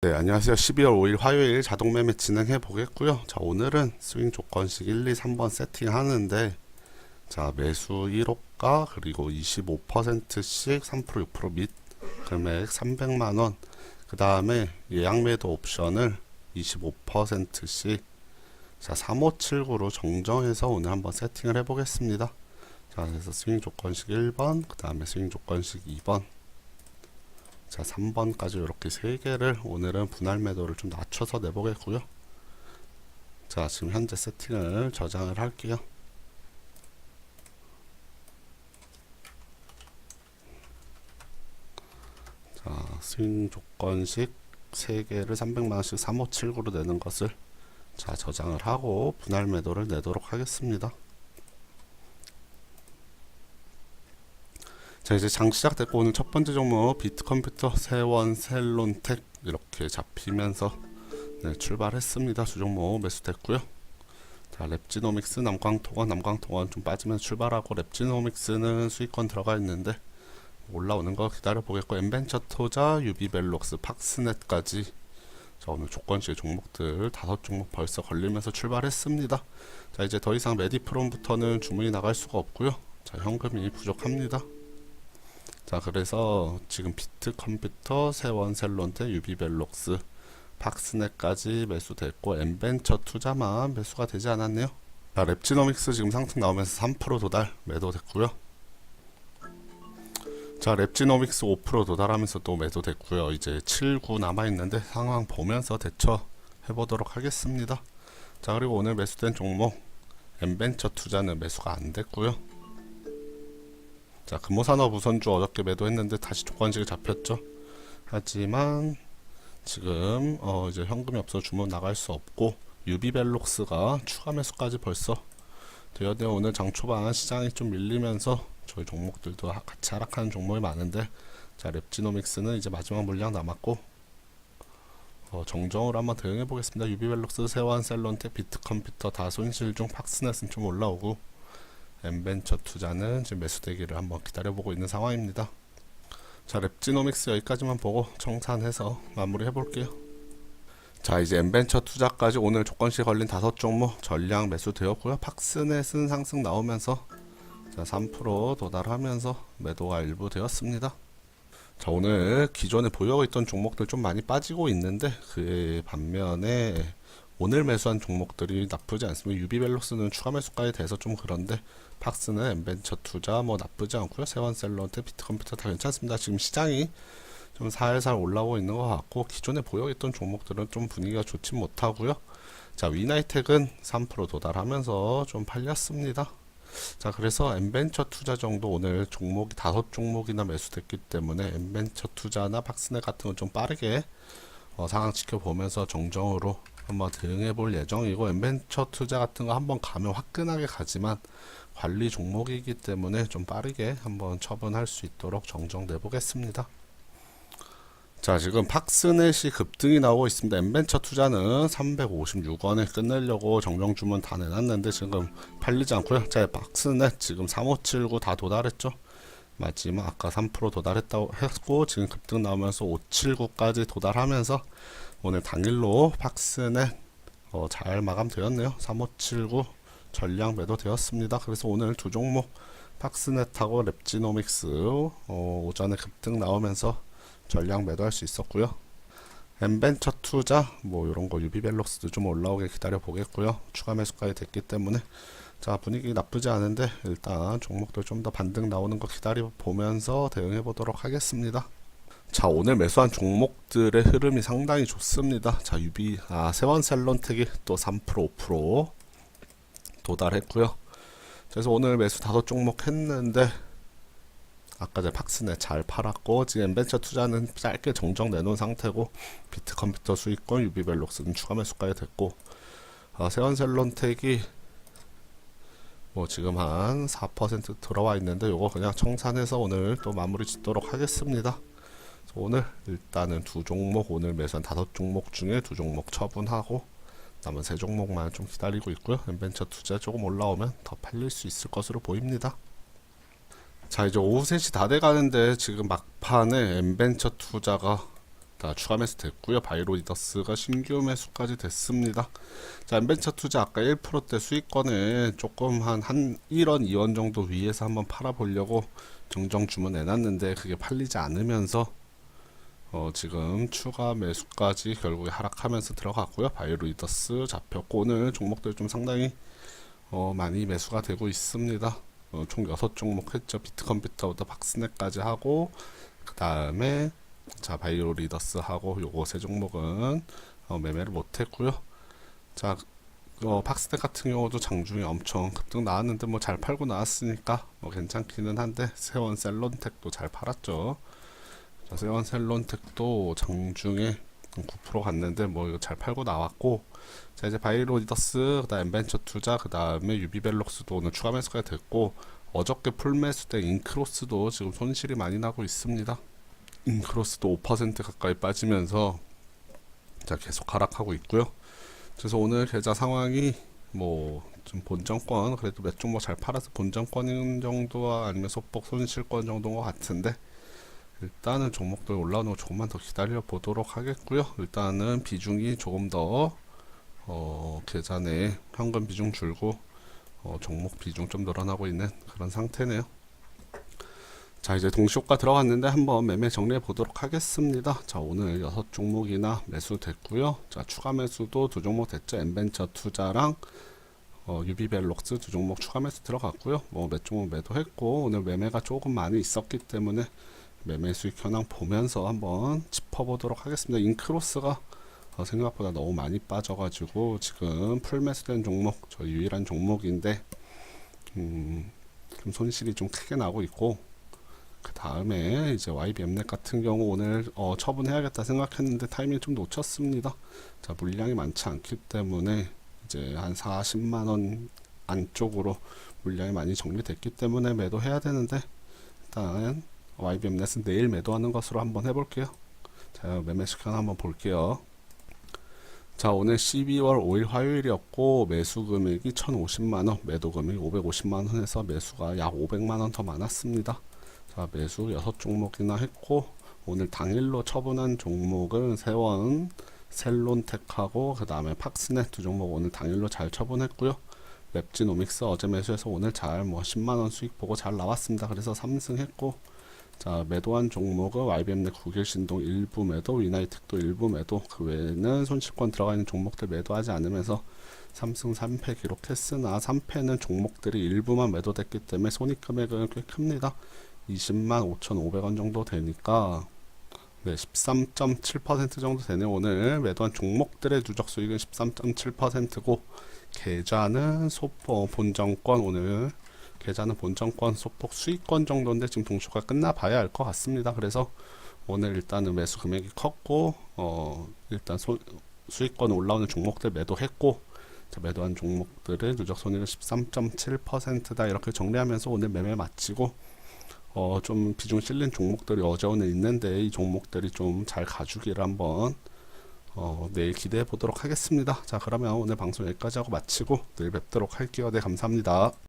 네, 안녕하세요. 12월 5일 화요일 자동 매매 진행해 보겠고요. 자, 오늘은 스윙 조건식 1, 2, 3번 세팅하는데 자, 매수 1호가 그리고 25%씩 3% 6%및 금액 300만 원. 그다음에 예약 매도 옵션을 25%씩 자, 3579로 정정해서 오늘 한번 세팅을 해 보겠습니다. 자, 그래서 스윙 조건식 1번, 그다음에 스윙 조건식 2번 자, 3번까지 이렇게 세 개를 오늘은 분할 매도를 좀 낮춰서 내보겠고요. 자, 지금 현재 세팅을 저장을 할게요. 자, 스윙 조건식 세 개를 300만 원씩 3579로 내는 것을 자, 저장을 하고 분할 매도를 내도록 하겠습니다. 자 이제 장 시작됐고 오늘 첫 번째 종목 비트컴퓨터 세원 셀론텍 이렇게 잡히면서 네, 출발했습니다. 주종목 매수됐고요. 자 랩지노믹스 남광통원 남광통원 좀 빠지면 출발하고 랩지노믹스는 수익권 들어가 있는데 올라오는 거 기다려 보겠고 엠벤처 토자 유비벨록스 팍스넷까지. 자 오늘 조건식 종목들 다섯 종목 벌써 걸리면서 출발했습니다. 자 이제 더 이상 메디프롬부터는 주문이 나갈 수가 없고요. 자 현금이 부족합니다 자 그래서 지금 비트 컴퓨터, 세원 셀론테, 유비벨록스, 박스넷까지 매수됐고 엠벤처 투자만 매수가 되지 않았네요. 자 랩지노믹스 지금 상승 나오면서 3% 도달 매도 됐고요. 자 랩지노믹스 5% 도달하면서 또 매도 됐고요. 이제 7, 9 남아 있는데 상황 보면서 대처 해 보도록 하겠습니다. 자 그리고 오늘 매수된 종목 엠벤처 투자는 매수가 안 됐고요. 자, 금호산업 우선주 어저께 매도했는데 다시 조건식이 잡혔죠. 하지만 지금 어 이제 현금이 없어 주문 나갈 수 없고 유비벨록스가 추가 매수까지 벌써 되었네요. 오늘 장 초반 시장이 좀 밀리면서 저희 종목들도 하- 같이 하락하는 종목이 많은데 자 랩지노믹스는 이제 마지막 물량 남았고 어, 정정으로 한번 대응해 보겠습니다. 유비벨록스, 세완, 셀론테, 비트컴퓨터 다 손실 중 팍스넷은 좀 올라오고 엠벤처 투자는 지금 매수되기를 한번 기다려보고 있는 상황입니다. 자, 랩지노믹스 여기까지만 보고 청산해서 마무리 해 볼게요. 자, 이제 엠벤처 투자까지 오늘 조건시 걸린 다섯 종목 전량 매수되었고요. 팍스넷은 상승 나오면서 자, 3% 도달하면서 매도가 일부 되었습니다. 자, 오늘 기존에 보유하고 있던 종목들 좀 많이 빠지고 있는데 그 반면에 오늘 매수한 종목들이 나쁘지 않습니다. 유비벨록스는 추가 매수까지 돼서 좀 그런데 팍스는 엠벤처 투자 뭐 나쁘지 않고요. 세원셀러한테 비트컴퓨터 다 괜찮습니다. 지금 시장이 좀 살살 올라오고 있는 것 같고 기존에 보여있던 종목들은 좀 분위기가 좋지 못하고요. 자 위나이텍은 3% 도달하면서 좀 팔렸습니다. 자 그래서 엠벤처 투자 정도 오늘 종목이 다섯 종목이나 매수됐기 때문에 엠벤처 투자나 팍스넷 같은 건 좀 빠르게 어, 상황 지켜보면서 정정으로 한번 대응해 볼 예정이고 엠벤처 투자 같은 거 한번 가면 화끈하게 가지만 관리 종목이기 때문에 좀 빠르게 한번 처분할 수 있도록 정정돼 보겠습니다. 자 지금 팍스넷이 급등이 나오고 있습니다. 엠벤처 투자는 356원에 끝내려고 정정 주문 다 내놨는데 지금 팔리지 않고요. 자 팍스넷 지금 3579 다 도달했죠. 마지막 아까 3% 도달했다고 했고 지금 급등 나오면서 579까지 도달하면서 오늘 당일로 팍스넷 어, 잘 마감되었네요. 3579 전량 매도되었습니다. 그래서 오늘 두 종목 팍스넷하고 랩지노믹스 어, 오전에 급등 나오면서 전량 매도할 수 있었고요. 엠벤처 투자 뭐 이런 거 유비벨록스도 좀 올라오게 기다려 보겠고요. 추가 매수까지 됐기 때문에 자 분위기 나쁘지 않은데 일단 종목들 좀 더 반등 나오는 거 기다려 보면서 대응해 보도록 하겠습니다. 자 오늘 매수한 종목들의 흐름이 상당히 좋습니다. 자 유비 아 세원셀론텍이 또 3% 5% 도달했고요. 그래서 오늘 매수 다섯 종목 했는데 아까 제 팍스넷 잘 팔았고 지금 엠벤처 투자는 짧게 정정 내놓은 상태고 비트컴퓨터 수익권 유비벨록스는 추가 매수까지 됐고 아, 세원셀론텍이 뭐 지금 한 4% 들어와 있는데 요거 그냥 청산해서 오늘 또 마무리 짓도록 하겠습니다. 오늘 일단은 두 종목 오늘 매수한 다섯 종목 중에 두 종목 처분하고 남은 세 종목만 좀 기다리고 있고요. 엠벤처 투자 조금 올라오면 더 팔릴 수 있을 것으로 보입니다. 자 이제 오후 3시 다 돼가는데 지금 막판에 엠벤처 투자가 자, 추가 매수 됐고요. 바이로이더스가 신규 매수까지 됐습니다. 자, 엠벤처 투자 아까 1%대 수익권을 조금 한, 한 1원, 2원 정도 위에서 한번 팔아보려고 정정 주문 해놨는데 그게 팔리지 않으면서 어, 지금 추가 매수까지 결국에 하락하면서 들어갔고요. 바이로이더스 잡혔고 오늘 종목들 좀 상당히 어, 많이 매수가 되고 있습니다. 어, 총 6종목 했죠. 비트컴퓨터부터 박스넷까지 하고 그 다음에 자 바이오 리더스 하고 요거 세 종목은 어, 매매를 못했고요. 자 어, 박스텍 같은 경우도 장중에 엄청 급등 나왔는데 뭐 잘 팔고 나왔으니까 뭐 괜찮기는 한데 세원 셀론텍도 잘 팔았죠. 자, 세원 셀론텍도 장중에 9% 갔는데 뭐 이거 잘 팔고 나왔고 자 이제 바이오 리더스 그다음 엠벤처 투자 그다음에 유비벨록스도 오늘 추가 매수가 됐고 어저께 풀 매수된 인크로스도 지금 손실이 많이 나고 있습니다. 인크로스도 5% 가까이 빠지면서 자 계속 하락하고 있고요. 그래서 오늘 계좌 상황이 뭐 좀 본정권 그래도 몇 종목 잘 팔아서 본정권인 정도와 아니면 소폭 손실권 정도인 것 같은데 일단은 종목들 올라오는 거 조금만 더 기다려 보도록 하겠고요. 일단은 비중이 조금 더 어, 내 현금 비중 줄고 어, 종목 비중 좀 늘어나고 있는 그런 상태네요. 자 이제 동시효과 들어갔는데 한번 매매 정리해 보도록 하겠습니다. 자 오늘 여섯 종목이나 매수 됐고요. 자 추가 매수도 두 종목 됐죠. 엠벤처 투자랑 어, 유비벨록스 두 종목 추가 매수 들어갔고요. 뭐 몇 종목 매도했고 오늘 매매가 조금 많이 있었기 때문에 매매 수익 현황 보면서 한번 짚어보도록 하겠습니다. 인크로스가 어, 생각보다 너무 많이 빠져가지고 지금 풀 매수된 종목 저 유일한 종목인데 음, 좀 손실이 좀 크게 나고 있고 그 다음에 이제 YBM넷 같은 경우 오늘 어, 처분해야겠다 생각했는데 타이밍 좀 놓쳤습니다. 자 물량이 많지 않기 때문에 이제 한 40만 원 안쪽으로 물량이 많이 정리됐기 때문에 매도해야 되는데 일단 YBM넷은 내일 매도하는 것으로 한번 해볼게요. 자 매매 시간 한번 볼게요. 자 오늘 12월 5일 화요일이었고 매수 금액이 1,050만 원 매도 금액이 550만원 해서 매수가 약 500만 원 더 많았습니다. 자 매수 6종목이나 했고 오늘 당일로 처분한 종목은 세원, 셀론텍하고 그 다음에 팍스넷 두 종목 오늘 당일로 잘 처분했고요. 맵지노믹스 어제 매수해서 오늘 잘 뭐 10만원 수익 보고 잘 나왔습니다. 그래서 3승 했고 자 매도한 종목은 YBM넷 국일신동 일부 매도, 위나이텍도 일부 매도 그 외에는 손실권 들어가 있는 종목들 매도하지 않으면서 3승 3패 기록했으나 3패는 종목들이 일부만 매도됐기 때문에 손익 금액은 꽤 큽니다. 20만 5,500원 정도 되니까 네, 13.7% 정도 되네 오늘 매도한 종목들의 누적 수익은 13.7%고 계좌는 소포 본정권 오늘 계좌는 본정권 소폭 수익권 정도인데 지금 동시가 끝나 봐야 알 것 같습니다. 그래서 오늘 일단은 매수 금액이 컸고 어 일단 소, 수익권 올라오는 종목들 매도했고 자, 매도한 종목들의 누적 손익은 13.7%다 이렇게 정리하면서 오늘 매매 마치고 어 좀 비중 실린 종목들이 어제 오늘 있는데 이 종목들이 좀 잘 가주기를 한번 어, 내일 기대해 보도록 하겠습니다. 자 그러면 오늘 방송 여기까지 하고 마치고 내일 뵙도록 할게요. 네 감사합니다.